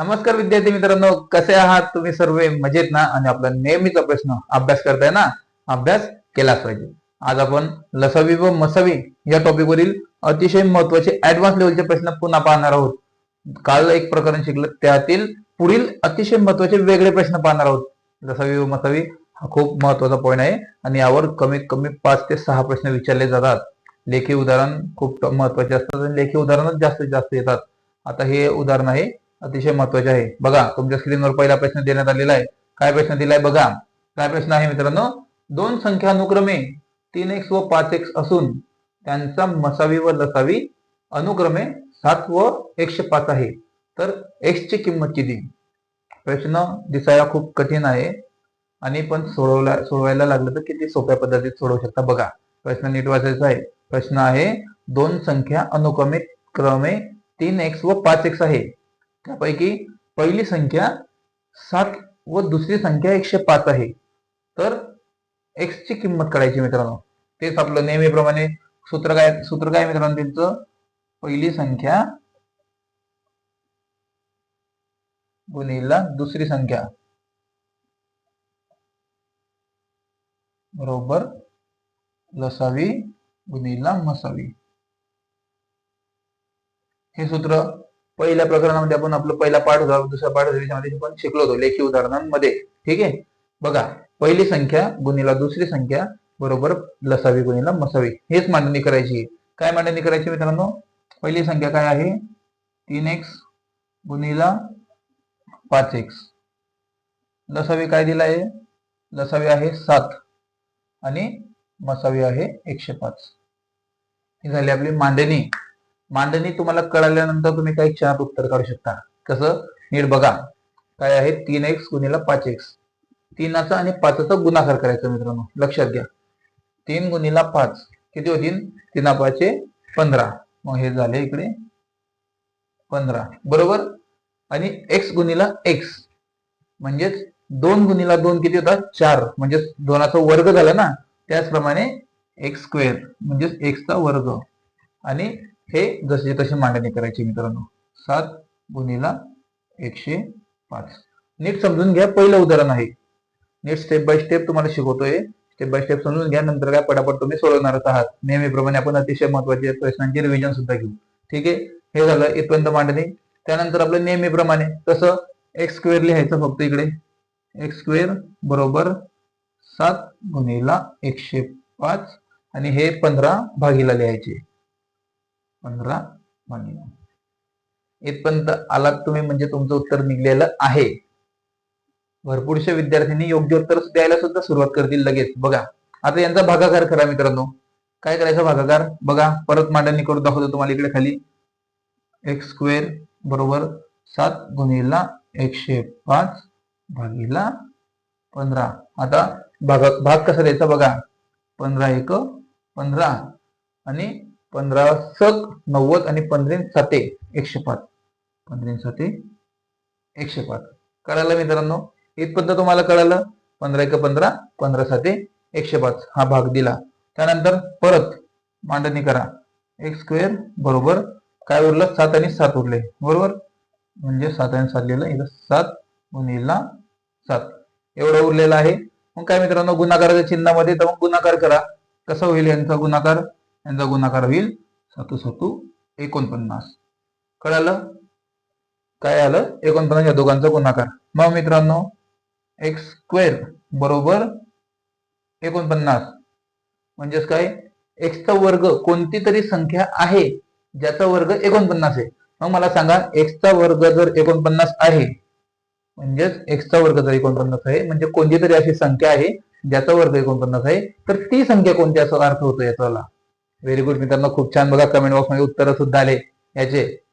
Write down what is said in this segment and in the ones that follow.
नमस्कार विद्यार्थी मित्रांनो कसे आहात तुम्ही सर्व? मजेत ना? आणि आपला नेहमीचा प्रश्न अभ्यास करताय ना? अभ्यास केलाच पाहिजे. आज आपण लसावी व मसावी या टॉपिक वरील अतिशय महत्त्वाचे ऍडव्हान्स लेवलचे प्रश्न पुन्हा पाहणार आहोत. काल एक प्रकरण शिकलं त्यातील पुढील अतिशय महत्त्वाचे वेगळे प्रश्न पाहणार आहोत. लसावी व मसावी हा खूप महत्त्वाचा पॉईंट आहे आणि यावर कमीत कमी पाच ते सहा प्रश्न विचारले जातात. लेखी उदाहरण खूप महत्त्वाचे असतात आणि लेखी उदाहरणच जास्तीत जास्त येतात. आता हे उदाहरण आहे अतिशय महत्त्वाचे आहे. बघा तुमच्या स्क्रीनवर पहिला प्रश्न देण्यात आलेला आहे. काय प्रश्न दिलाय बघा. काय प्रश्न आहे मित्रांनो? दोन संख्या अनुक्रमे तीन एक्स व पाच एक्स असून त्यांचा मसावी व लसावी अनुक्रमे सात व एकशे पाच आहे. तर एक्स ची किंमत किती? प्रश्न दिसायला खूप कठीण आहे. आणि पण सोडवला सोडवायला लागलं तर किती सोप्या पद्धतीत सोडवू शकता बघा. प्रश्न नीट वाचायचा आहे. प्रश्न आहे दोन संख्या अनुक्रमे क्रमे तीन एक्स व पाच एक्स आहे. त्यापैकी पहिली संख्या सात व दुसरी संख्या एकशे पाच आहे. तर एक्स ची किंमत काढायची मित्रांनो. तेच आपलं नेहमीप्रमाणे सूत्र काय सूत्र काय मित्रांनो त्यांचं? पहिली संख्या गुणिला दुसरी संख्या. बरोबर. लसावी गुणिला मसावी. हे सूत्र पहिल्या प्रकरणामध्ये आपण आपलं पहिला पाठ उदाहरण दुसरा पाठ त्याच्यामध्ये आपण शिकलो होतो लेखी उदाहरणांमध्ये. ठीक आहे? बघा पहिली संख्या गुणिला दुसरी संख्या बरोबर लसावी गुणिला मसावी. हेच मांडणी करायची. काय मांडणी करायची मित्रांनो? पहिली संख्या काय आहे? तीन एक्स गुणिला पाच एक्स. लसावी काय दिला आहे? लसावी आहे सात आणि मसावी आहे एकशे पाच. ही झाली आपली मांडणी. मांडणी तुम्हाला कळाल्यानंतर तुम्ही काही चार उत्तर काढू शकता. कसं? नीट बघा. काय आहे? तीन एक्स गुणिला पाच एक्स तीनाचा आणि पाचचा गुणाकार करायचा मित्रांनो. लक्षात घ्या. तीन गुणिला पाच. किती होतील? तीना पाचे पंधरा. मग हे झाले इकडे पंधरा. बरोबर? आणि एक्स गुणिला एक्स म्हणजेच दोन गुणिला दोन किती होतात चार. म्हणजे दोनाचा वर्ग झाला ना? त्याचप्रमाणे एक्स स्क्वेअर म्हणजेच एक्सचा वर्ग. आणि हे जसे तशी मांडणी करायची मित्रांनो. सात गुणीला एकशे पाच. नीट समजून घ्या पहिलं उदाहरण आहे. नीट स्टेप बाय स्टेप तुम्हाला शिकवतोय. स्टेप बाय स्टेप समजून घ्या नंतर काय पटापट तुम्ही सोडवणारच आहात. नेहमीप्रमाणे आपण अतिशय महत्त्वाचे प्रश्नांचे रिव्हिजन सुद्धा घेऊ. ठीक आहे? हे झालं इथपर्यंत मांडणी. त्यानंतर आपलं नेहमीप्रमाणे तसं एक्स स्क्वेअर लिहायचं फक्त इकडे. एक्स स्क्वेअर बरोबर सात गुणीला एकशे पाच आणि हे पंधरा भागीला लिहायचे. पंधरा भागीला इथपर्यंत आलात तुम्ही म्हणजे तुमचं उत्तर निघलेलं आहे. भरपूरशा विद्यार्थ्यांनी योग्य उत्तर द्यायला सुद्धा सुरुवात करतील लगेच. बघा आता यांचा भागाकार करा मित्रांनो. काय करायचा भागाकार? बघा परत मांडणी करून दाखवतो तुम्हाला इकडे खाली. एक्स स्क्वेअर बरोबर सात गुणिला एकशे पाच भागीला पंधरा. आता भाग भाग कसा द्यायचा बघा. पंधरा एक पंधरा. आणि पंधरा सक नव्वद आणि पंधरा साते एकशे पाच. पंधरा साते एकशे पाच. कळालं मित्रांनो? इथपर्यंत तुम्हाला कळालं? पंधरा एक पंधरा पंधरा साते एकशे पाच. हा भाग दिला. त्यानंतर परत मांडणी करा. एक्स स्क्वेअर बरोबर काय उरलं? सात आणि सात उरले. बरोबर? म्हणजे सात आणि सात लिहिलं इथं सात गुणिला सात. एवढं उरलेलं आहे. मग काय मित्रांनो? गुणाकाराच्या चिन्हामध्ये तर मग गुणाकार करा. कसा होईल यांचा गुणाकार? यांचा गुणाकार होईल सातू सातू एकोणपन्नास. कळालं? काय आलं? एकोणपन्नास या दोघांचा गुणाकार. मग मित्रांनो एक्स स्क्वेअर बरोबर एकोणपन्नास. म्हणजेच काय? एक्सचा वर्ग कोणती तरी संख्या आहे ज्याचा वर्ग एकोणपन्नास आहे. मग मला सांगा एक्सचा वर्ग जर एकोणपन्नास आहे म्हणजेच एक्सचा वर्ग जर एकोणपन्नास आहे म्हणजे कोणती तरी अशी संख्या आहे ज्याचा वर्ग एकोणपन्नास आहे तर ती संख्या कोणती? असा अर्थ होतो याचा व्हेरी गुड मित्रांनो खूप छान बघा कमेंट बॉक्समध्ये उत्तर सुद्धा आले. याचे.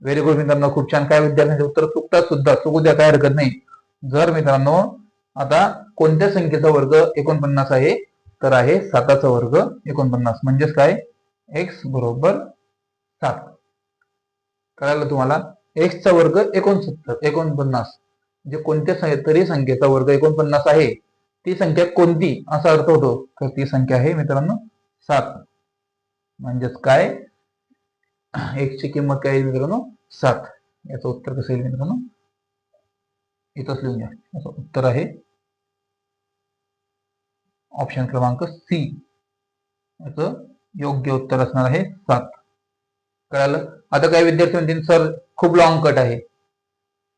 व्हेरी गुड मित्रांनो खूप छान. काय विद्यार्थ्यांचे उत्तर चुकतात सुद्धा चुकू द्या काय हरकत नाही. जर मित्रांनो आता कोणत्या संख्येचा वर्ग एकोणपन्नास आहे? तर आहे साताचा वर्ग एकोणपन्नास. म्हणजेच काय? एक्स बरोबर सात. कळालं तुम्हाला? एक्सचा वर्ग एकोणसत्तर एकोणपन्नास. म्हणजे कोणत्या सं- तरी संख्येचा वर्ग एकोणपन्नास आहे. ती संख्या कोणती? असा अर्थ होतो. तर ती संख्या आहे मित्रांनो सात. म्हणजेच काय? एक्सची किंमत काय येईल मित्रांनो? सात. याचं उत्तर कसं येईल मित्रांनो? इथंच लिहून घ्या. असं उत्तर आहे ऑप्शन क्रमांक सी याचं योग्य उत्तर असणार आहे सात. कळालं? आता काही विद्यार्थी म्हणतील सर खूप लॉंग कट आहे.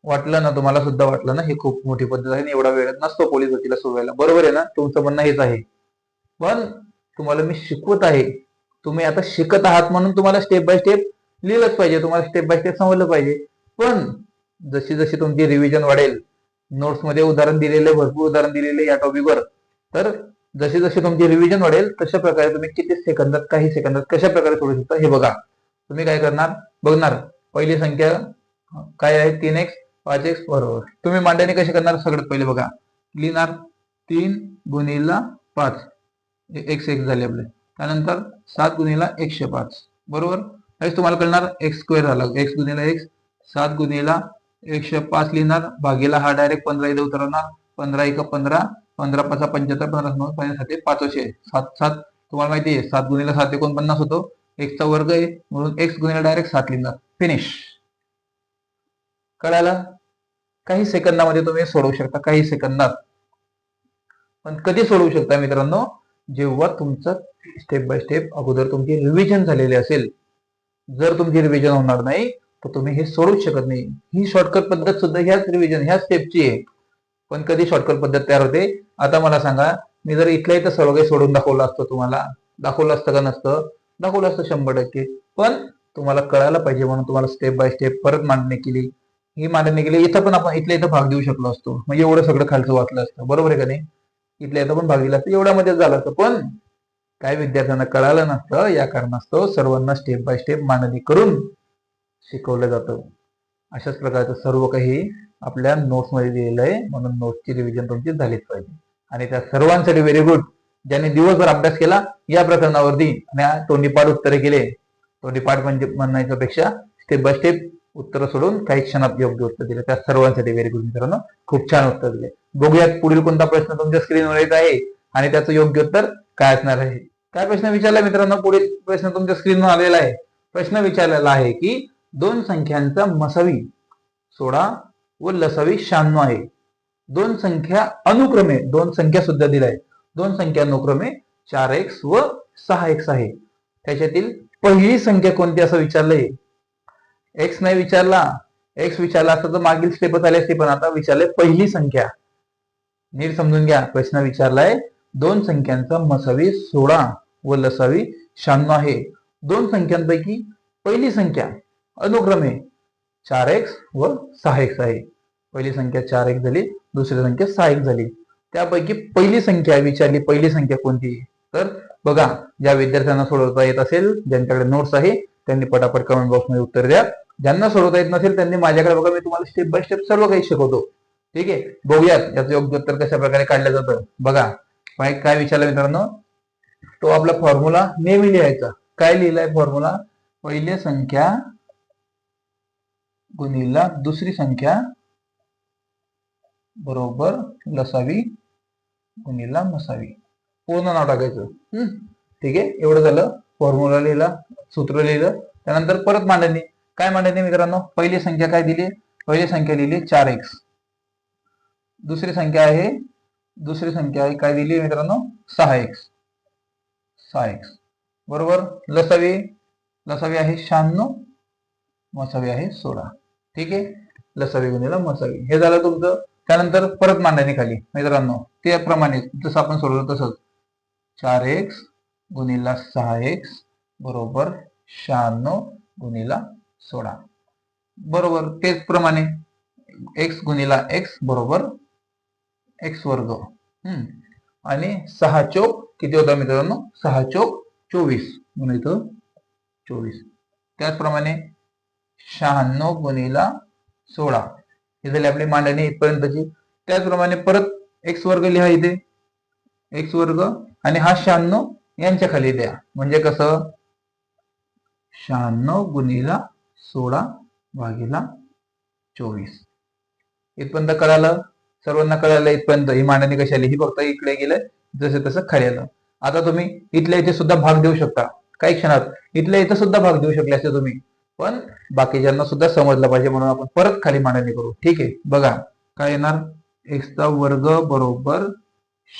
वाटलं ना तुम्हाला? सुद्धा वाटलं ना? हे खूप मोठी पद्धत आहे आणि एवढा वेळ नसतो पोलीस भरतीला सोडवायला. बरोबर आहे ना? तुमचं म्हणणं हेच आहे. पण तुम्हाला मी शिकवत आहे तुम्ही आता शिकत आहात म्हणून तुम्हाला स्टेप बाय स्टेप लिहिलंच पाहिजे तुम्हाला स्टेप बाय स्टेप समजलं पाहिजे. पण जशी जशी तुमची रिव्हिजन वाढेल नोट्समध्ये उदाहरण दिलेले भरपूर उदाहरण दिलेले या टॉपिकवर तर जशी जशी तुमची रिव्हिजन वाढेल तशा प्रकारे तुम्ही किती सेकंदात काही सेकंदात कशा प्रकारे सोडू शकता हे बघा. तुम्ही काय करणार? बघणार. पहिली संख्या काय आहे? तीन एक्स पाच एक्स बरोबर. तुम्ही मांडणी कशी करणार? सगळ्यात पहिले बघा. लिहिणार तीन गुणिला पाच. एक्स एक्स झाले आपले. त्यानंतर सात गुणिला एकशे पाच. बरोबर? लगेच तुम्हाला कळणार एक्स स्क्वेअर झाला. एक्स गुणिला एक्स सात गुणिला एकशे पाच लिहिणार. भागीला हा डायरेक्ट पंधरा इथे उतरवणार. पंधरा एक पंधरा पंधरा पाच पंच्याहत्तर पंधरा पंधरा पाचशे सात सात. तुम्हाला माहिती आहे सात गुणिला सात एकोणपन्नास होतो. एक्सचा वर्ग आहे म्हणून एक्स गुणिला डायरेक्ट सात लिहिणार. फिनिश कळायला काही सेकंदामध्ये तुम्ही सोडवू शकता काही सेकंदात. पण कधी सोडवू शकता मित्रांनो? जेव्हा तुमचं स्टेप बाय स्टेप अगोदर तुमची रिव्हिजन झालेली असेल जर तुमची रिव्हिजन होणार नाही तर तुम्ही हे सोडूच शकत नाही. ही शॉर्टकट पद्धत सुद्धा ह्याच रिव्हिजन ह्या स्टेपची आहे. पण कधी शॉर्टकट पद्धत तयार होते? आता मला सांगा मी जर इथल्या इथं सर्व काही सोडून दाखवलं असतं तुम्हाला दाखवलं असतं का नसतं? दाखवलं असतं शंभर टक्के. पण तुम्हाला कळायला पाहिजे म्हणून तुम्हाला स्टेप बाय स्टेप परत मांडणी केली. ही मांडणी केली इथं पण आपण इथल्या इथं भाग देऊ शकलो असतो. म्हणजे एवढं सगळं खालचं वाचलं असतं. बरोबर आहे का नाही? इथल्या इथं पण भाग दिला एवढ्या एवढ्यामध्ये झालं असतं. पण काय विद्यार्थ्यांना कळालं नसतं. या कारणास्तव सर्वांना स्टेप बाय स्टेप मांडणी करून शिकवलं जातं. अशाच प्रकारचं सर्व काही आपल्या नोट्समध्ये दिलेलं आहे. म्हणून नोट्सची रिव्हिजन तुमची झालीच पाहिजे. आणि त्या सर्वांसाठी व्हेरी गुड ज्यांनी दिवसभर अभ्यास केला या प्रकरणावरती आणि तोंडीपाठ उत्तरे केले तोंडीपाठ म्हणजे म्हणण्याच्या पेक्षा स्टेप बाय स्टेप उत्तर सोडून काही क्षणात योग्य उत्तर दिले. त्या सर्वांसाठी व्हेरी गुड मित्रांनो. खूप छान उत्तर दिले. बघूयात पुढील कोणता प्रश्न तुमच्या स्क्रीनवर येत आहे आणि त्याचं योग्य उत्तर काय असणार आहे. काय प्रश्न विचारला मित्रांनो? पुढील प्रश्न तुमच्या स्क्रीनवर आलेला आहे. प्रश्न विचारलेला आहे की दोन संख्यांचा मसावी सोळा व लसावी शहाण्णव आहे. दोन संख्या अनुक्रमे दोन संख्या सुद्धा दिलाय दोन संख्या अनुक्रमे चार एक्स व सहा एक्स आहे. त्याच्यातील पहिली संख्या कोणती असं विचारलंय? एक्स नाही विचारला. एक्स विचारला असता तर मागील स्टेपच आले असते पण आता विचारले पहिली संख्या. नीट समजून घ्या. प्रश्न विचारलाय दोन संख्यांचा मसावी सोळा व लसावी शहाण्णव आहे. दोन संख्यांपैकी पहिली संख्या अनुक्रमे चार एक्स व सहा एक्स आहे. पहिली संख्या चार एक झाली दुसरी संख्या सहा एक झाली. त्यापैकी पहिली संख्या विचारली पहिली संख्या कोणती? तर बघा ज्या विद्यार्थ्यांना सोडवता येत असेल ज्यांच्याकडे नोट्स आहे त्यांनी पटापट कमेंट बॉक्समध्ये उत्तर द्या. ज्यांना सोडवता येत नसेल त्यांनी माझ्याकडे बघा मी तुम्हाला स्टेप बाय स्टेप सर्व काही शिकवतो. ठीक आहे? बघूयात याचं योग्य उत्तर कशा प्रकारे काढलं जातं. बघा काय काय विचारलं मित्रांनो? तो आपला फॉर्म्युला नेहमी लिहायचा. काय लिहिलाय फॉर्म्युला पहिली संख्या गुणिला दुसरी संख्या बरोबर लसावी गुणिला मसावी. पूर्ण नाव टाकायचं. हम्म? ठीक आहे? एवढं झालं. फॉर्म्युला लिहिला सूत्र लिहिलं. त्यानंतर परत मांडणी. काय मांडणी मित्रांनो? पहिली संख्या काय दिली? पहिली संख्या लिहिली चार एक्स दुसरी संख्या आहे दुसरी संख्या आहे काय दिली मित्रांनो? सहा एक्स सहा एक्स बरोबर? लसावी. लसावी आहे शहाण्णव मसावी आहे सोळा. ठीक आहे? लसावी गुणिला मसावी. हे झालं तुमचं. त्यानंतर परत मांडणी खाली. मित्रांनो त्याप्रमाणे जसं आपण सोडवलं तसंच. चार एक्स गुणिला सहा एक्स बरोबर शहाण्णव गुणिला सोळा. बरोबर? तेच प्रमाणे एक्स गुणिला एक्स बरोबर एक्स वर्ग. हम्म. आणि सहा चौक किती होता मित्रांनो? सहा चौक चोवीस. म्हणून इथं चोवीस. त्याचप्रमाणे शहाण्णव गुणिला सोळा. हे झाली आपली मांडणी इथपर्यंतची. त्याचप्रमाणे परत एक्स वर्ग लिहा इथे. एक्स वर्ग आणि हा शहाण्णव यांच्या खाली द्या. म्हणजे कसं? शहाण्णव गुणिला सोळा भागीला चोवीस. इथपर्यंत कळालं? सर्वांना कळालं इथपर्यंत ही मांडणी कशी आली ही फक्त इकडे गेलं जसं तसं खाली आलं आता तुम्ही इथल्या इथे सुद्धा भाग देऊ शकता. काही क्षणात. इथल्या इथं सुद्धा भाग देऊ शकले असते तुम्ही. पण बाकीच्यांना सुद्धा समजलं पाहिजे म्हणून आपण परत खाली मांडणी करू. ठीक आहे? बघा. काय येणार? एक्सचा वर्ग बरोबर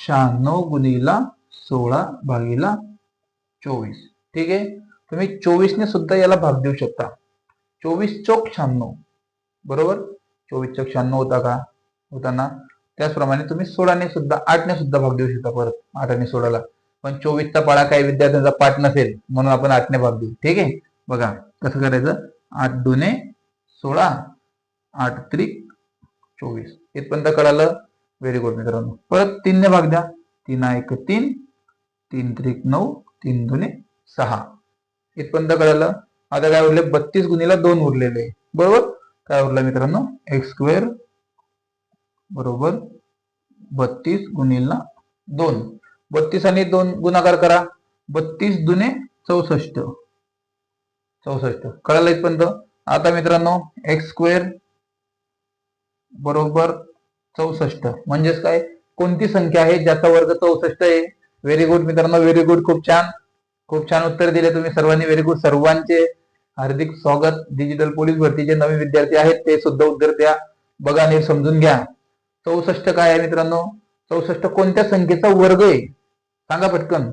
शहाण्णव गुणिला सोळा भागीला चोवीस. ठीक आहे? तुम्ही चोवीसने सुद्धा याला भाग देऊ शकता. चोवीस चौक शहाण्णव. बरोबर? चोवीस चौक शहाण्णव होता का? होताना. त्याचप्रमाणे तुम्ही सोळाने सुद्धा आठने सुद्धा भाग देऊ शकता परत आठाने सोळाला पण चोवीसचा पाळा काही विद्यार्थ्यांचा पाठ नसेल म्हणून आपण आठने भाग देऊ. ठीक आहे? बघा कसं करायचं? आठ दुने सोळा आठ त्रिक चोवीस. इथपर्यंत कळालं? व्हेरी गुड मित्रांनो. परत तीनने भाग द्या. तीन एक तीन तीन त्रिक नऊ तीन दुने सहा. इथपर्यंत कळालं? आता काय उरले? बत्तीस गुणीला दोन उरलेले. बरोबर? काय उरलं मित्रांनो? एक्स स्क्वेअर बरोबर? बत्तीस गुणिला दोन. बत्तीस आणि दोन गुणाकार करा. बत्तीस दुने चौसष्ट. चौसष्ट. कळालं इथपर्यंत? आता मित्रांनो एक्स स्क्वेअर बरोबर चौसष्ट. म्हणजेच काय? कोणती संख्या आहे ज्याचा वर्ग चौसष्ट आहे? व्हेरी गुड मित्रांनो व्हेरी गुड खूप छान. खूप छान उत्तर दिले तुम्ही सर्वांनी. व्हेरी गुड सर्वांचे हार्दिक स्वागत. डिजिटल पोलीस भरतीचे नवीन विद्यार्थी आहेत ते सुद्धा उत्तर द्या. बघा आणि समजून घ्या. चौसष्ट काय आहे मित्रांनो? चौसष्ट कोणत्या संख्येचा वर्ग आहे? सांगा पटकन.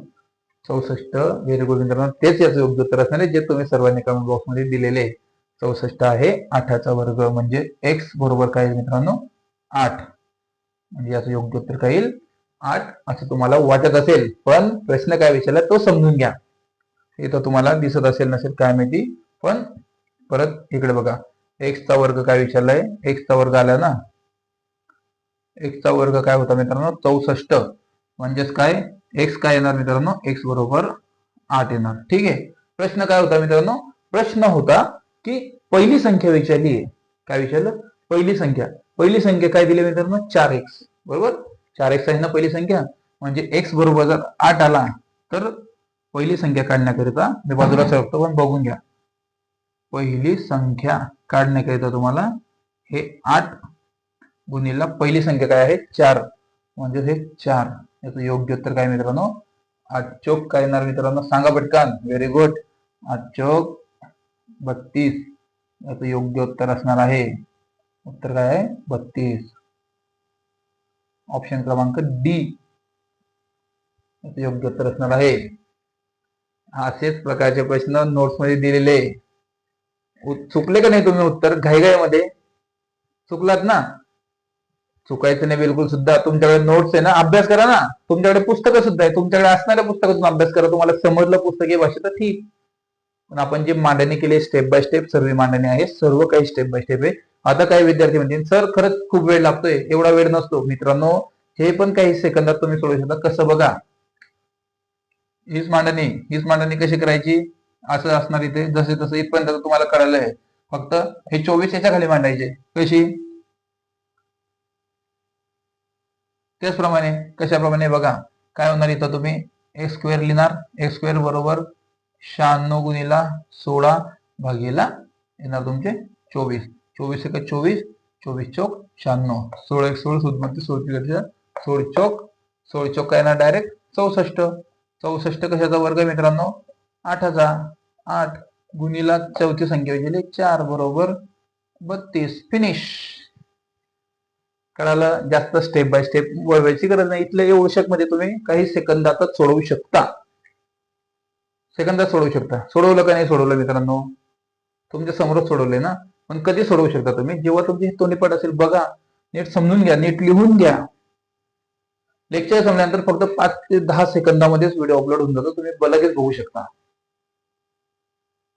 चौसष्ट व्हेरी गुड मित्रांनो तेच याचं योग्य उत्तर असणार आहे जे तुम्ही सर्वांनी कमेंट बॉक्समध्ये दिलेले आहे. चौसष्ट आहे आठाचा वर्ग म्हणजे एक्स बरोबर काय आहे मित्रांनो? आठ. म्हणजे याचं योग्य उत्तर काय येईल? आठ. असं तुम्हाला वाटत असेल पण प्रश्न काय विचारला तो समजून घ्या. इथं तुम्हाला दिसत असेल नसेल काय माहिती? पण परत इकडे बघा. एक्सचा वर्ग काय विचारलाय? एक्सचा वर्ग आला ना? एक्सचा वर्ग काय होता मित्रांनो? चौसष्ट. म्हणजेच काय? एक्स काय येणार मित्रांनो? एक्स बरोबर आठ येणार. ठीक आहे? प्रश्न काय होता मित्रांनो? प्रश्न होता की पहिली संख्या विचारली आहे. काय विचारलं? पहिली संख्या. पहिली संख्या काय दिली मित्रांनो? चार एक्स बरोबर? चार एक्स आहे ना पहिली संख्या? म्हणजे एक्स बरोबर जर आठ आला तर पहिली संख्या काढण्याकरिता मी बाजूला सरकतो पण बघून घ्या. पहिली संख्या काढण्याकरिता तुम्हाला हे आठ गुणिला पहिली संख्या काय आहे? चार. म्हणजे हे चार. याचं योग्य उत्तर काय मित्रांनो? आठ चौक काय येणार मित्रांनो? सांगा पटकन. व्हेरी गुड आठ चौक बत्तीस. याचं योग्य उत्तर असणार आहे. उत्तर काय आहे? बत्तीस. ऑप्शन क्रमांक डी याचं योग्य उत्तर असणार आहे. असेच प्रकारचे प्रश्न नोट्समध्ये दिलेले. चुकले का नाही तुम्ही उत्तर? घाईघाईमध्ये. चुकलात ना? चुकायचं नाही बिलकुल सुद्धा तुमच्याकडे नोट्स आहे ना अभ्यास करा ना. तुमच्याकडे पुस्तकं सुद्धा आहे तुमच्याकडे असणाऱ्या पुस्तकातून अभ्यास करा. तुम्हाला समजलं पुस्तकी भाषा तर ठीक. पण आपण जे मांडणी केली स्टेप बाय स्टेप सर्व मांडणी आहे सर्व काही स्टेप बाय स्टेप आहे. आता काही विद्यार्थी म्हणतील सर खरंच खूप वेळ लागतोय. एवढा वेळ नसतो. मित्रांनो हे पण काही सेकंदात तुम्ही सोडू शकता. कसं बघा? हीच मांडणी हीच मांडणी कशी करायची? असं असणार इथे. जसे तसं इथपर्यंत तुम्हाला कळालं आहे. फक्त हे चोवीस याच्या खाली मांडायचे. कशी? त्याचप्रमाणे कशाप्रमाणे बघा काय होणार इथं तुम्ही? एक्स स्क्वेअर लिहिणार एक्स स्क्वेअर बरोबर शहाण्णव गुणिला सोळा भागीला येणार तुमचे चोवीस. चोवीस एक चोवीस चोवीस चौक शहाण्णव. सोळ एक सोळ सुद्धा म्हणते सोळ सोळ चौक सोळ चौक काय येणार? डायरेक्ट चौसष्ट. चौसष्ट कशाचा वर्ग मित्रांनो? मित्रांनो आठाचा आठ गुणिला चौथी संख्या चार बरोबर बत्तीस. फिनिश करायला जास्त स्टेप बाय स्टेप वळवायची गरज नाही. इथल्या एवढ्याशकमध्ये तुम्ही काही सेकंदातच सोडवू शकता. सेकंदात सोडवू शकता. सोडवलं का नाही सोडवलं मित्रांनो? तुमच्या समोरच सोडवलंय ना? पण कधी सोडवू शकता तुम्ही? जेव्हा तुमची तोंडीपाठ असेल बघा. नीट समजून घ्या नीट लिहून घ्या. लेक्चर संपल्यानंतर फक्त पाच ते दहा सेकंदामध्येच व्हिडिओ अपलोड होऊन जातो. तुम्ही लगेच बघू शकता.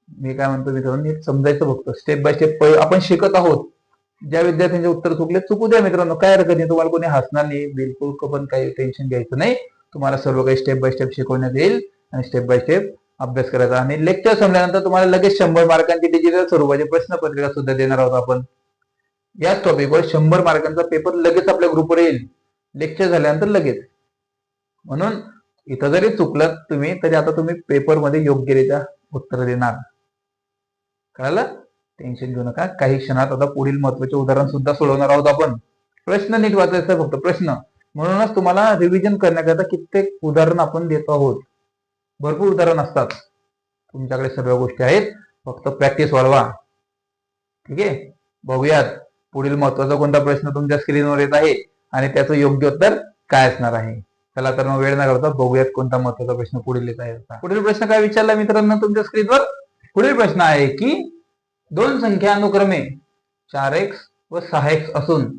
मी काय म्हणतो मित्रांनो? नीट समजायचं फक्त. स्टेप बाय स्टेप आपण शिकत आहोत. ज्या विद्यार्थ्यांचे उत्तर चुकले चुकू द्या मित्रांनो. काय हरकत नाही. तुम्हाला कोणी हसणार नाही. बिलकुल पण काही टेन्शन घ्यायचं नाही. तुम्हाला सर्व काही स्टेप बाय स्टेप शिकवण्यात येईल आणि स्टेप बाय स्टेप अभ्यास करायचा. आणि लेक्चर संपल्यानंतर तुम्हाला लगेच शंभर मार्कांची डिजिटल स्वरूपाची प्रश्नपत्रिका सुद्धा देणार आहोत आपण. याच टॉपिकवर शंभर मार्कांचा पेपर लगेच आपल्या ग्रुपवर येईल. लेक्चर झाल्यानंतर लगेच. म्हणून इथं जरी चुकलं तुम्ही तरी आता तुम्ही पेपरमध्ये योग्यरित्या उत्तर देणार. कळालं? टेन्शन घेऊ नका. काही क्षणात आता पुढील महत्त्वाचे उदाहरण सुद्धा सोडवणार आहोत आपण. प्रश्न नीट वाचायचा फक्त प्रश्न. म्हणूनच तुम्हाला रिव्हिजन करण्याकरता कित्येक उदाहरण आपण देतो आहोत. भरपूर उदाहरण असतात. तुमच्याकडे सर्व गोष्टी आहेत. फक्त प्रॅक्टिस वाढवा. ठीक आहे? बघूयात. पुढील महत्त्वाचा कोणता प्रश्न तुमच्या स्क्रीनवर येत आहे आणि त्याचं योग्य उत्तर काय असणार आहे? चला तर मग वेळ न करता बघूयात कोणता महत्त्वाचा प्रश्न पुढील येत आहे पुढील प्रश्न काय विचारला मित्रांनो तुमच्या स्क्रीनवर पुढील प्रश्न आहे की दोन संख्या अनुक्रमे चार एक्स व सहा एक्स असून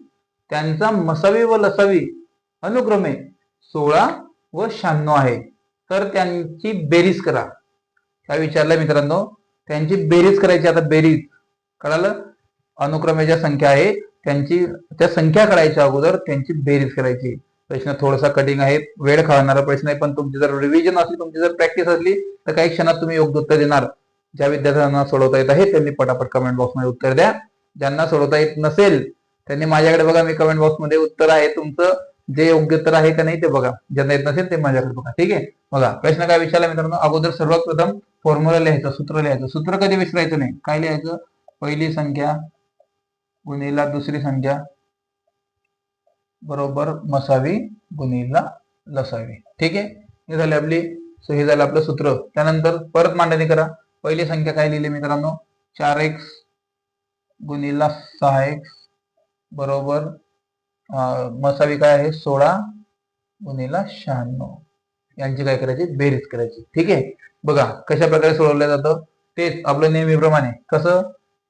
त्यांचा मसावी व लसावी अनुक्रमे सोळा व शहाण्णव आहे. तर त्यांची बेरीज करा. काय विचारलं मित्रांनो? त्यांची बेरीज करायची आता बेरीज. कळालं? अनुक्रमे ज्या संख्या आहे. त्यांची त्या संख्या काढायच्या अगोदर त्यांची बेरीज करायची. प्रश्न थोडासा कठीण आहे. वेळ खाणारा प्रश्न आहे पण तुमची जर रिव्हिजन असली तुमची जर प्रॅक्टिस असली तर काही क्षणात तुम्ही योग्य उत्तर देणार. ज्या विद्यार्थ्यांना सोडवता येत आहे त्यांनी पटापट कमेंट बॉक्समध्ये उत्तर द्या. ज्यांना सोडवता येत नसेल त्यांनी माझ्याकडे बघा मी कमेंट बॉक्समध्ये उत्तर आहे तुमचं जे योग्य उत्तर आहे का नाही ते बघा. ज्यांना येत नसेल ते माझ्याकडे बघा ठीक आहे? बघा प्रश्न काय विचारला मित्रांनो? अगोदर सर्वात प्रथम फॉर्म्युला लिहायचं सूत्र लिहायचं. सूत्र कधी विसरायचं नाही. काय लिहायचं? पहिली संख्या गुणीला दुसरी संख्या बरोबर मसावी गुणीला लसावी. ठीक आहे? हे झाले आपली हे झालं आपलं सूत्र. त्यानंतर परत मांडणी करा. पहिली संख्या काय लिहिली मित्रांनो? चार एक्स गुणिला सहा एक्स बरोबर मसावी काय आहे? सोळा गुणिला शहाण्णव. यांची काय करायची? बेरीज करायची. ठीक आहे? बघा कशा प्रकारे सोडवलं जातं? तेच आपलं नेहमीप्रमाणे. कसं?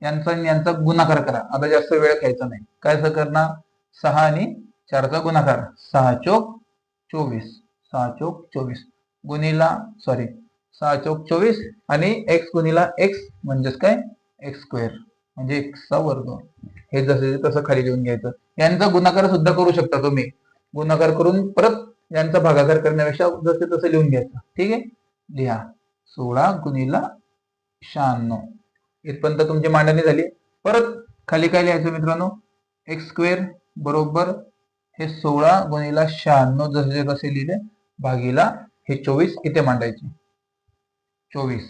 यांचा आणि यांचा गुणाकार करा. आता जास्त वेळ घ्यायचा नाही. काय असं करणार? सहा आणि चारचा गुणाकार. सहा चोक चोवीस. सहा चोक चोवीस. गुणिला सॉरी सहा चौक चोवीस आणि एक्स गुणिला एक्स म्हणजेच काय? एक्स स्क्वेअर म्हणजे एक्सचा वर्ग. हे जसे तसं खाली लिहून घ्यायचं. यांचा गुणाकार सुद्धा करू शकता तुम्ही. गुणाकार करून परत यांचा भागाकार करण्यापेक्षा जसे तसं लिहून घ्यायचं. ठीक आहे? लिहा. सोळा गुणिला शहाण्णव. इथपर्यंत तुमची मांडणी झाली. परत खाली काय लिहायचं मित्रांनो? एक्स स्क्वेअर बरोबर हे सोळा गुणिला शहाण्णव जसे जसे लिहिले भागीला हे चोवीस इथे मांडायचे. चोवीस.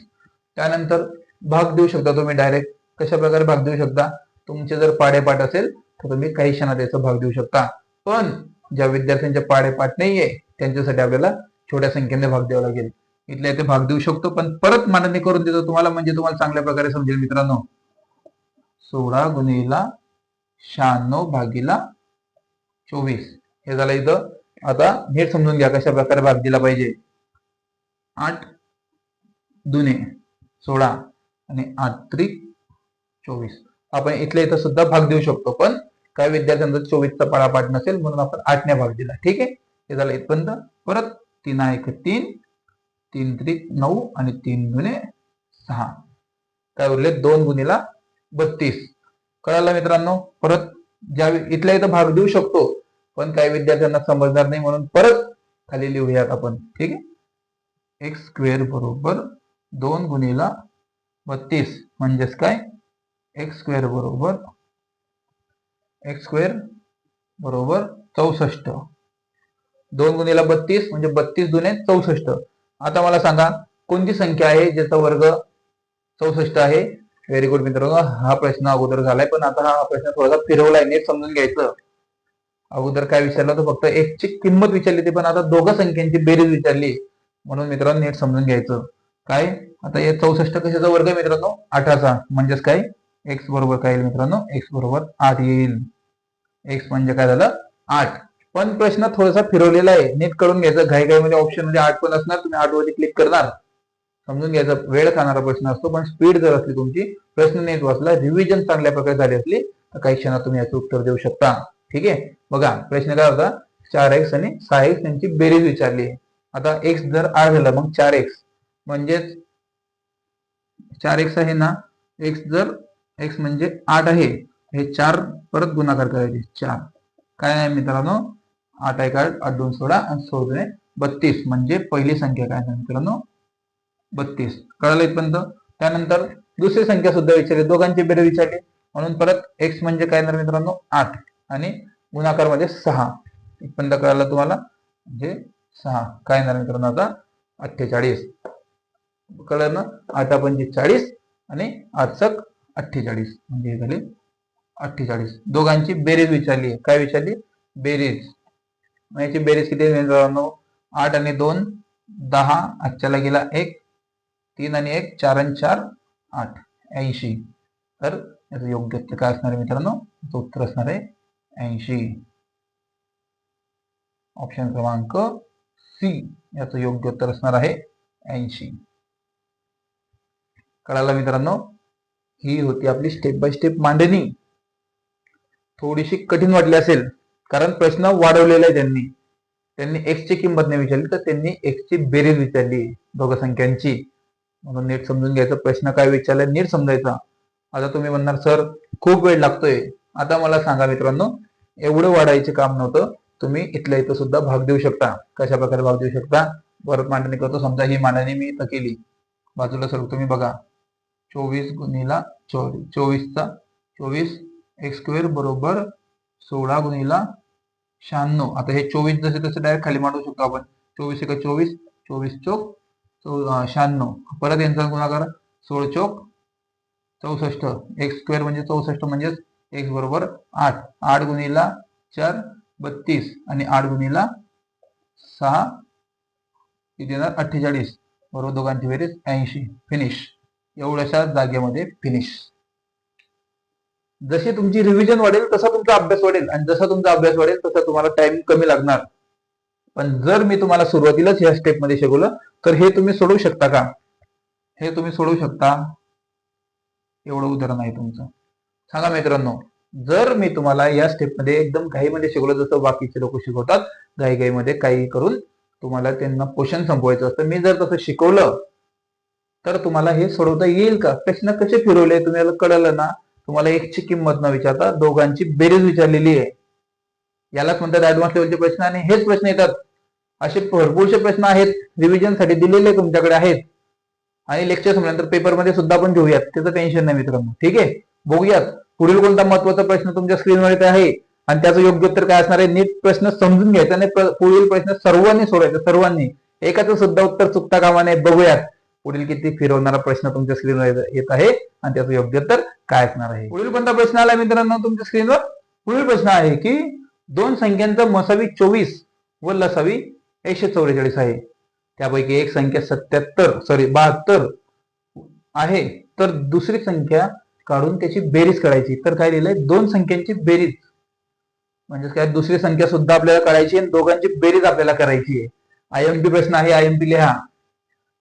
त्यानंतर भाग देऊ शकता तुम्ही डायरेक्ट कशा प्रकारे भाग देऊ शकता? तुमचे जर पाडेपाठ असेल तर तुम्ही काही क्षणात याचा भाग देऊ शकता. पण ज्या विद्यार्थ्यांचे पाडेपाठ नाहीये त्यांच्यासाठी आपल्याला छोट्या संख्येने भाग द्यावा लागेल. इथल्या इथे भाग देऊ शकतो पण परत मांडणी करून देतो तुम्हाला म्हणजे तुम्हाला चांगल्या प्रकारे समजेल मित्रांनो. सोळा गुणिला शहाण्णव भागीला चोवीस. हे झालं इथं. आता नीट समजून घ्या कशा प्रकारे भाग दिला पाहिजे. आठ दुने सोळा आणि आत्रिक चोवीस. आपण इथल्या इथं सुद्धा भाग देऊ शकतो पण काही विद्यार्थ्यांचा चोवीसचा पळापाठ नसेल म्हणून आपण आठने भाग दिला. ठीक आहे? हे झालं इथपर्यंत. परत तीन एक तीन तीन त्रिक नऊ आणि तीन गुणे सहा. काय उरले? दोन गुणेला बत्तीस. कळालं मित्रांनो? परत ज्या इथल्या इथं भाग देऊ शकतो पण काही विद्यार्थ्यांना समजणार नाही म्हणून परत खाली लिहूयात आपण. ठीक आहे? एक्स स्क्वेअर बरोबर दोन गुणीला बत्तीस. म्हणजेच काय? एक्स स्क्वेअर बरोबर एक्स स्क्वेअर बरोबर चौसष्ट. दोन गुणीला बत्तीस म्हणजे बत्तीस दुने चौसष्ट. आता मला सांगा कोणती संख्या आहे ज्याचा वर्ग चौसष्ट आहे? व्हेरी गुड मित्रांनो हा प्रश्न अगोदर झालाय पण आता हा प्रश्न थोडासा फिरवलाय नीट समजून घ्यायचं. अगोदर काय विचारलं तर फक्त एकची किंमत विचारली ती पण आता दोघं संख्यांची बेरीज विचारली. म्हणून मित्रांनो नीट समजून घ्यायचं. काय? आता हे चौसष्ट कशाचा वर्ग आहे मित्रांनो? आठाचा म्हणजेच काय? एक्स बरोबर काय येईल मित्रांनो? एक्स बरोबर आठ येईल. एक्स म्हणजे काय झालं? आठ. पण प्रश्न थोडासा फिरवलेला आहे. नीट करून घ्यायचं. घाई घाई मध्ये ऑप्शनमध्ये आठ पण असणार. तुम्ही आठ वरती क्लिक करणार. समजून घ्यायचा. वेळ खाणारा प्रश्न असतो. पण स्पीड जर असली तुमची प्रश्न नीट वाचला रिव्हिजन चांगल्या प्रकारे झाली असली तर काही क्षणात तुम्ही याचं उत्तर देऊ शकता. ठीक आहे? बघा प्रश्न काय होता? चार एक्स आणि सहा एक्स यांची बेरीज विचारली. आता एक्स जर आठ झाला मग चार एक्स म्हणजेच चार एक्स आहे ना एक्स जर एक्स म्हणजे आठ आहे हे चार परत गुणाकार करायचे चार. काय आहे मित्रांनो? आठ एक आठ आठ दोन सोळा आणि सोळा बत्तीस. म्हणजे पहिली संख्या काय आहे मित्रांनो? बत्तीस. कळालं इथपर्यंत? त्यानंतर दुसरी संख्या सुद्धा विचारली. दोघांची बेरे विचारली. म्हणून परत एक्स म्हणजे काय येणार मित्रांनो? आठ. आणि गुणाकारमध्ये सहा. इथपर्यंत कळालं तुम्हाला? म्हणजे सहा. काय येणार मित्रांनो आता? अठ्ठेचाळीस. कळलं ना? आठ पंचवीस चाळीस आणि आठ सक अठ्ठेचाळीस. म्हणजे हे झाले अठ्ठेचाळीस. दोघांची बेरीज विचारली आहे. काय विचारली? बेरीज. मग याची बेरीज किती मित्रांनो? आठ आणि दोन दहा. आजच्याला गेला एक तीन आणि एक चार आणि चार आठ. ऐंशी. तर याचं योग्य उत्तर काय असणार आहे मित्रांनो? याचं उत्तर असणार आहे ऐंशी. ऑप्शन क्रमांक सी. याचं योग्य उत्तर असणार आहे ऐंशी. कळालं मित्रांनो? ही होती आपली स्टेप बाय स्टेप मांडणी. थोडीशी कठीण वाटली असेल कारण प्रश्न वाढवलेला आहे त्यांनी. त्यांनी एक्सची किंमत नाही विचारली तर त्यांनी एक्सची बेरीज विचारली दोघं संख्यांची म्हणून नीट समजून घ्यायचा प्रश्न काय विचारलाय नीट समजायचा. आता तुम्ही म्हणणार सर खूप वेळ लागतोय. आता मला सांगा मित्रांनो एवढं वाढायचे काम नव्हतं. तुम्ही इथल्या इथं सुद्धा भाग देऊ शकता. कशा प्रकारे भाग देऊ शकता? परत मांडणी करतो. समजा ही मांडणी मी इथं केली. बाजूला सर तुम्ही बघा. चोवीस गुणिला सॉरी चोवीसचा चोवीस एक्स स्क्वेअर बरोबर सोळा गुणिला शहाण्णव. आता हे चोवीस जसे तसे डायरेक्ट खाली मांडू शकतो आपण. चोवीस एक चोवीस चोवीस चौक चौ शहाण्णव. परत यांचा गुणाकार सोळ चौक चौसष्ट. एक्स स्क्वेअर म्हणजे चौसष्ट म्हणजेच एक्स बरोबर आठ. आठ गुणिला चार बत्तीस. आणि आठ गुणिला सहा किती येणार? अठ्ठेचाळीस. बरोबर दोघांची बेरीज ऐंशी. फिनिश एवढ्याशा जागेमध्ये फिनिश जशी तुमची रिव्हिजन वाढेल तसा तुमचा अभ्यास वाढेल. आणि जसा तुमचा अभ्यास वाढेल तसा तुम्हाला टाइम कमी लागणार. पण जर मी तुम्हाला सुरुवातीलाच या स्टेपमध्ये शिकवलं तर हे तुम्ही सोडवू शकता का? हे तुम्ही सोडवू शकता? एवढं उदाहरण आहे तुमचं. सांगा मित्रांनो जर मी तुम्हाला या स्टेपमध्ये एकदम घाईमध्ये शिकवलं जसं बाकीचे लोक शिकवतात घाई घाईमध्ये काही करून तुम्हाला त्यांना पोषण संपवायचं असतं. मी जर तसं शिकवलं तर तुम्हाला हे सोडवता येईल का? प्रश्न कसे फिरवले तुम्हाला कळलं ना? तुम्हाला एकची किंमत न विचारता दोघांची बेरीज विचारलेली आहे. यालाच म्हणतात ऍडव्हान्स लेवलचे प्रश्न आणि हेच प्रश्न येतात. असे भरपूरसे प्रश्न आहेत. रिव्हिजनसाठी दिलेले तुमच्याकडे आहेत. आणि लेक्चर संपल्यानंतर पेपरमध्ये सुद्धा आपण घेऊयात. त्याचं टेन्शन नाही मित्रांनो. ठीक आहे? बघूयात. पुढील कोणता महत्त्वाचा प्रश्न तुमच्या स्क्रीनवर येत आहे? आणि त्याचं योग्य उत्तर काय असणार आहे? नीट प्रश्न समजून घ्यायचा आणि पुढील प्रश्न सर्वांनी सोडायचा सर्वांनी. एकाचं सुद्धा उत्तर चुकता कामा नये. बघूयात. पुढील किती फिरवणारा प्रश्न तुमच्या स्क्रीनवर येत- आहे आणि त्याचं योग्य उत्तर काय असणार आहे. पुढील कोणता प्रश्न आला मित्रांनो तुमच्या स्क्रीनवर पुढील प्रश्न आहे की दोन संख्यांचा मसावी चोवीस व लसावी एकशे चौवेचाळीस आहे. त्यापैकी एक संख्या सत्याहत्तर सॉरी बहात्तर आहे. तर दुसरी संख्या काढून त्याची बेरीज काढायची तर काय लिहिलंय? दोन संख्यांची बेरीज. म्हणजे काय? दुसरी संख्या सुद्धा आपल्याला काढायची आणि दोघांची बेरीज आपल्याला करायची आहे. आयएमपी प्रश्न आहे आयएमपी लिहा.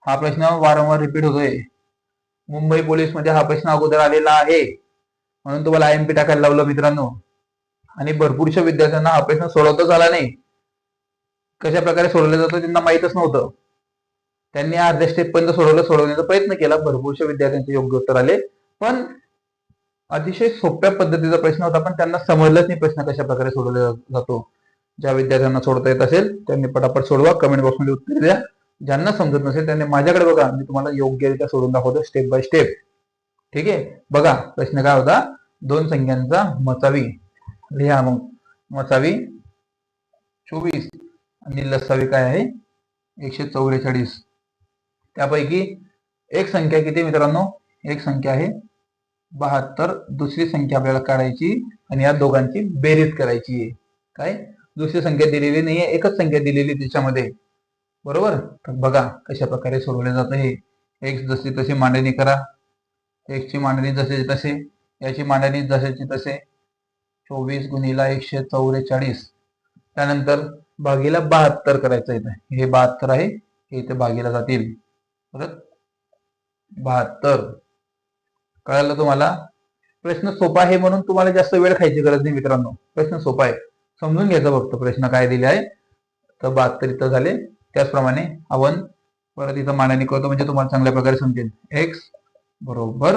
हा प्रश्न वारंवार रिपीट होतोय. मुंबई पोलीसमध्ये हा प्रश्न अगोदर आलेला आहे. म्हणून तुम्हाला आयएमपी टाकायला लावलं मित्रांनो. आणि भरपूरशा विद्यार्थ्यांना हा प्रश्न सोडवताच आला नाही. कशा प्रकारे सोडवलं जातं त्यांना माहीतच नव्हतं. त्यांनी अर्ध्या स्टेप पर्यंत सोडवलं सोडवण्याचा प्रयत्न केला. भरपूरशा विद्यार्थ्यांचे योग्य उत्तर आले. पण अतिशय सोप्या पद्धतीचा प्रश्न होता पण त्यांना समजलंच नाही प्रश्न कशा प्रकारे सोडवला जातो. ज्या विद्यार्थ्यांना सोडता येत असेल त्यांनी पटापट सोडवा. कमेंट बॉक्समध्ये उत्तर द्या. ज्यांना समजत नसेल त्यांनी माझ्याकडे बघा मी तुम्हाला योग्यरित्या सोडून दाखवतो स्टेप बाय स्टेप ठीक आहे? बघा प्रश्न काय होता? दोन संख्यांचा मचावी. लिहा मग. मचावी चोवीस. आणि लसावी काय आहे? एकशे चौवेचाळीस. त्यापैकी एक संख्या किती मित्रांनो? एक संख्या आहे बहात्तर. दुसरी संख्या आपल्याला काढायची आणि या दोघांची बेरीज करायची आहे. काय? दुसरी संख्या दिलेली नाहीये एकच संख्या दिलेली आहे त्याच्यामध्ये. बरोबर? तर बघा कशा प्रकारे सोडवले जातं हे एक्स जशी तशी मांडणी करा. एक्सची मांडणी जसे तसे याची मांडणी जशाची तसे. चोवीस गुणिला एकशे चौवेचाळीस. त्यानंतर भागीला बहात्तर करायचं इथं. हे बहात्तर आहे. हे इथे भागीला जातील. परत बहात्तर. कळालं तुम्हाला? प्रश्न सोपा आहे म्हणून तुम्हाला जास्त वेळ खायची गरज नाही मित्रांनो. प्रश्न सोपा आहे. समजून घ्यायचा फक्त प्रश्न काय दिले आहे. तर बहात्तर इथं झाले. त्याचप्रमाणे आपण परत इथं मांडणी करतो म्हणजे तुम्हाला चांगल्या प्रकारे समजेल. एक्स बरोबर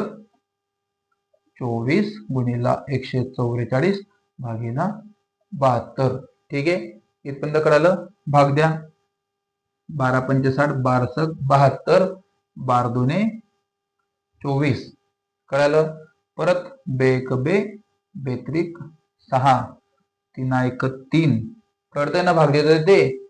चोवीस गुणिला एकशे चौवेचाळीस भागीला बहात्तर. ठीक आहे? इथपर्यंत कळालं? भाग द्या. बारा पंचेसाठ बारसक बहात्तर बार दोने चोवीस. कळालं? परत बे एक बे बेत्रिक सहा. तीन एक तीन. कळतंय ना भाग देतोय ते?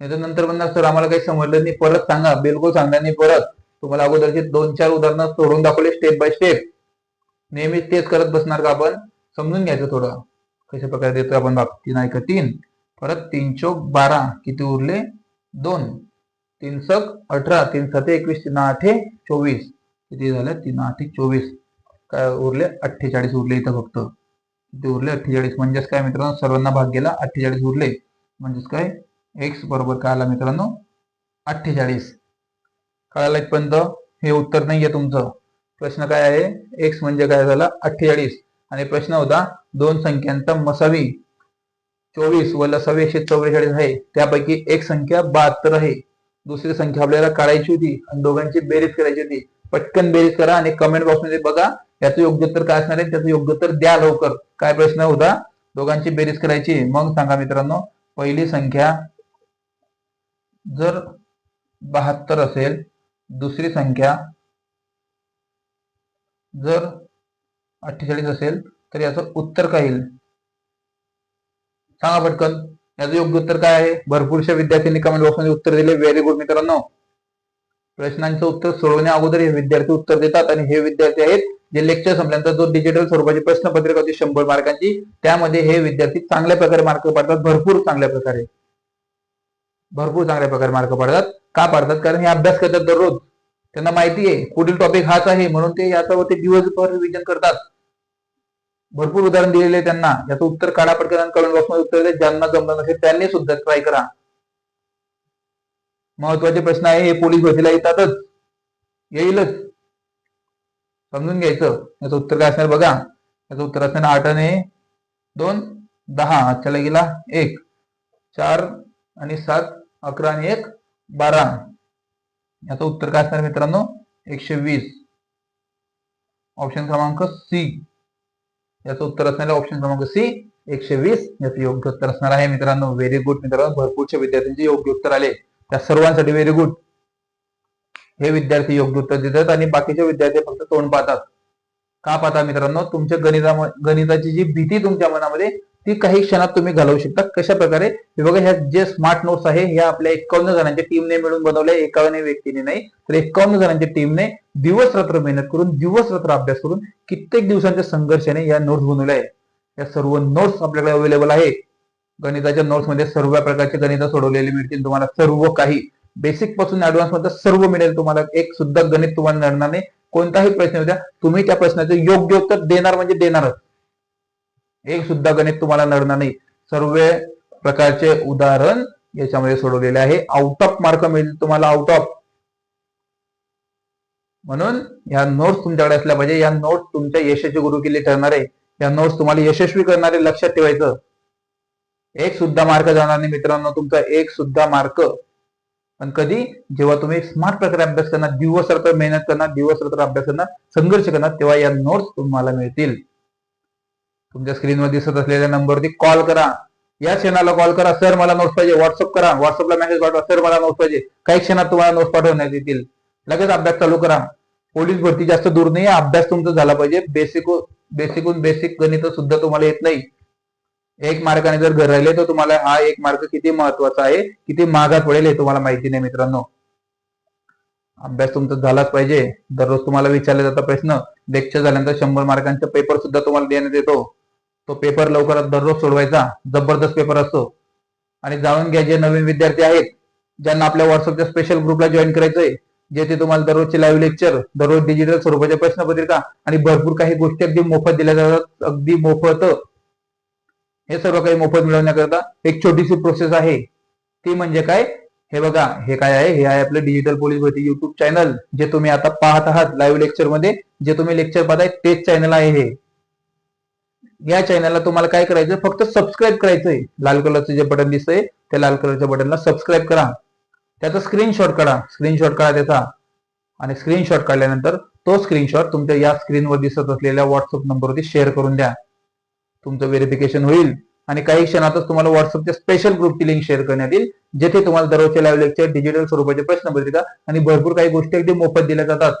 नाही तर नंतर म्हणणार सर आम्हाला काही समजलं नाही परत सांगा बिलकुल सांगणार नाही परत. तुम्हाला अगोदरचे दोन चार उदाहरणं सोडून दाखवले स्टेप बाय स्टेप नेहमीच तेच करत बसणार का आपण? समजून घ्यायचं थोडं. कशा प्रकारे देतोय आपण बाब तीन एक तीन. परत तीन चौक बारा. किती उरले? दोन. तीन सक अठरा. तीन सते एकवीस तीन आठे चोवीस. किती झालं? तीन आठे चोवीस. काय उरले? अठ्ठेचाळीस उरले इथं फक्त. ते उरले? अठ्ठेचाळीस. म्हणजेच काय मित्रांनो? सर्वांना भाग गेला अठ्ठेचाळीस उरले. म्हणजेच काय? एक्स बरोबर काय आला मित्रांनो? अठ्ठेचाळीस. कळायला इथपर्यंत? हे उत्तर नाहीये तुमचं. प्रश्न काय आहे? एक्स म्हणजे काय झाला? अठ्ठेचाळीस. आणि प्रश्न होता दोन संख्यांचा मसावी. चोवीस व लसावी एकशे चौवेचाळीस आहे. त्यापैकी एक संख्या बहात्तर आहे. दुसरी संख्या आपल्याला काढायची होती आणि दोघांची बेरीज करायची होती. पटकन बेरीज करा आणि कमेंट बॉक्समध्ये बघा याचं योग्य उत्तर काय असणार आहे? त्याचं योग्य उत्तर द्या लवकर. काय प्रश्न होता? दोघांची बेरीज करायची. मग सांगा मित्रांनो पहिली संख्या जर बहात्तर असेल दुसरी संख्या जर अठ्ठेचाळीस असेल तर याचं उत्तर काय येईल? सांगा पटकन. याचं योग्य उत्तर काय आहे? भरपूरशा विद्यार्थ्यांनी कमेंट बॉक्समध्ये उत्तर दिले. व्हेरी गुड मित्रांनो. प्रश्नांचं उत्तर सोडवण्या अगोदर हे विद्यार्थी उत्तर देतात आणि हे विद्यार्थी आहेत जे लेक्चर संपल्यानंतर जो डिजिटल स्वरूपाची प्रश्नपत्रिका होती शंभर मार्कांची त्यामध्ये हे विद्यार्थी चांगल्या प्रकारे मार्क पाडतात. भरपूर चांगल्या प्रकारे. भरपूर चांगल्या प्रकारे मार्क पडतात. का पडतात? कारण हे अभ्यास करतात दररोज. त्यांना माहिती आहे पुढील टॉपिक हाच आहे म्हणून ते याच्यावरती दिवसभर रिव्हिजन करतात. भरपूर उदाहरण दिलेले आहे त्यांना. याचं उत्तर काढा पटकन कमेंट बॉक्समध्ये उत्तर दे ज्यांना जमलं नसेल त्यांनी सुद्धा ट्राय करा. महत्त्वाचे प्रश्न आहे हे पोलीस भरतीला येतातच. येईलच. समजून घ्यायचं. याचं उत्तर काय असणार बघा. याचं उत्तर असणार आठ आणि दोन दहा. आजच्याला गेला एक चार आणि सात. अकरा आणि एक बारा. याचं उत्तर काय असणार मित्रांनो? एकशे वीस. ऑप्शन क्रमांक सी याचं उत्तर असणार ऑप्शन क्रमांक सी एकशे वीस. याचं योग्य उत्तर असणार आहे मित्रांनो. व्हेरी गुड मित्रांनो. भरपूरच्या विद्यार्थ्यांचे योग्य उत्तर आले. त्या सर्वांसाठी व्हेरी गुड हे विद्यार्थी योग्य उत्तर देतात आणि बाकीचे विद्यार्थी फक्त तोंड पाहतात. का पाहता मित्रांनो? तुमच्या गणिता गणिताची जी भीती तुमच्या मनामध्ये ती काही क्षणात तुम्ही घालवू शकता. कशा प्रकारे हे बघा ह्या जे स्मार्ट नोट्स आहे ह्या आपल्या एकावन्न जणांच्या टीमने मिळून बनवल्या एकावन्न व्यक्तीने नाही तर एकावन्न जणांच्या टीमने दिवस रात्र मेहनत करून दिवस रात्र अभ्यास करून कित्येक दिवसांच्या संघर्षाने या नोट्स बनवल्या आहेत. या सर्व नोट्स आपल्याकडे अवेलेबल आहे गणिताच्या नोट्समध्ये सर्व प्रकारचे गणित सोडवलेले मिळतील तुम्हाला सर्व काही. बेसिकपासून ऍडव्हान्समध्ये सर्व मिळेल तुम्हाला. एक सुद्धा गणित तुम्हाला नडणार नाही. कोणताही प्रश्न होत्या तुम्ही त्या प्रश्नाचे योग्य उत्तर देणार म्हणजे देणारच. एक सुद्धा गणित तुम्हाला नडणार नाही. सर्व प्रकारचे उदाहरण याच्यामध्ये सोडवलेले आहे. आउट ऑफ मार्क मिळेल तुम्हाला आउट ऑफ म्हणून या नोट्स तुमच्याकडे असल्या पाहिजे. या नोट्स तुमच्या यशाचे गुरु केले ठरणार आहे. या नोट्स तुम्हाला यशस्वी करणारे लक्षात ठेवायचं. एक सुद्धा मार्क जाणार नाही मित्रांनो तुमचा. एक सुद्धा मार्क पण कधी? जेव्हा तुम्ही स्मार्ट प्रकारे अभ्यास करणार दिवस रात्र मेहनत करणार दिवस रात्र अभ्यास करणार संघर्ष करणार तेव्हा या नोट्स तुम्हाला मिळतील. तुमच्या स्क्रीनवर दिसत असलेल्या नंबरवरती कॉल करा. या क्षणाला कॉल करा. सर मला नोट्स पाहिजे. व्हॉट्सअप करा. व्हॉट्सअपला मेसेज पाठवा. सर मला नोट्स पाहिजे. काही क्षणात तुम्हाला नोट्स पाठवण्यात येतील. लगेच अभ्यास चालू करा. पोलीस भरती जास्त दूर नाही अभ्यास तुमचा झाला पाहिजे. बेसिक बेसिकून बेसिक गणित सुद्धा तुम्हाला येत नाही. एक मार्काने जर घर राहिले तर तुम्हाला हा एक मार्क किती महत्त्वाचा आहे? किती मागात पडेल हे तुम्हाला माहिती नाही मित्रांनो. अभ्यास तुमचा झालाच पाहिजे. दररोज तुम्हाला विचारले जातात प्रश्न. लेक्चर झाल्यानंतर शंभर मार्कांचा पेपर सुद्धा तुम्हाला देण्यात येतो. तो पेपर लवकरात दररोज सोडवायचा. जबरदस्त पेपर असतो. आणि जाणून घ्या जे नवीन विद्यार्थी आहेत ज्यांना आपल्या व्हॉट्सअपच्या स्पेशल ग्रुपला जॉईन करायचंय जेथे तुम्हाला दररोजचे लाईव्ह लेक्चर दररोज डिजिटल स्वरूपाच्या प्रश्नपत्रिका आणि भरपूर काही गोष्टी अगदी मोफत दिल्या जातात. अगदी मोफत. हे सर्व काही मोफत मिळवण्याकरता एक छोटीशी प्रोसेस आहे. ती म्हणजे काय? हे बघा हे काय आहे? हे आहे आपलं डिजिटल पोलीस भरती युट्यूब चॅनल जे तुम्ही आता पाहत आहात लाईव्ह लेक्चरमध्ये. जे तुम्ही लेक्चर पाहताय तेच चॅनल आहे हे. या चॅनलला तुम्हाला काय करायचं फक्त सबस्क्राईब करायचंय. लाल कलरचं जे बटन दिसतंय त्या लाल कलरच्या बटनला सबस्क्राईब करा. त्याचा स्क्रीनशॉट काढा. स्क्रीनशॉट काढा त्याचा. आणि स्क्रीनशॉट काढल्यानंतर तो स्क्रीनशॉट तुमच्या या स्क्रीनवर दिसत असलेल्या व्हॉट्सअप नंबरवरती शेअर करून द्या. तुमचं व्हेरिफिकेशन होईल. आणि काही क्षणातच तुम्हाला व्हॉट्सअपच्या स्पेशल ग्रुपची लिंक शेअर करण्यात येईल जेथे तुम्हाला दररोजच्या लाईव्ह लेक्चर डिजिटल स्वरूपाचे प्रश्नपत्रिका आणि भरपूर काही गोष्टी अगदी मोफत दिल्या जातात.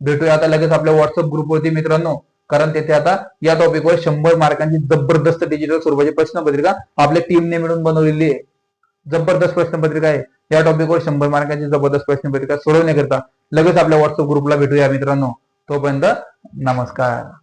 भेटूया आता लगेच आपल्या व्हॉट्सअप ग्रुपवरती मित्रांनो. कारण तेथे आता या टॉपिकवर शंभर मार्कांची जबरदस्त डिजिटल स्वरूपाची प्रश्नपत्रिका आपल्या टीमने मिळून बनवलेली आहे. जबरदस्त प्रश्नपत्रिका आहे. या टॉपिकवर शंभर मार्कांची जबरदस्त प्रश्नपत्रिका सोडवण्याकरता लगेच आपल्या व्हॉट्सअप ग्रुपला भेटूया मित्रांनो. तोपर्यंत नमस्कार.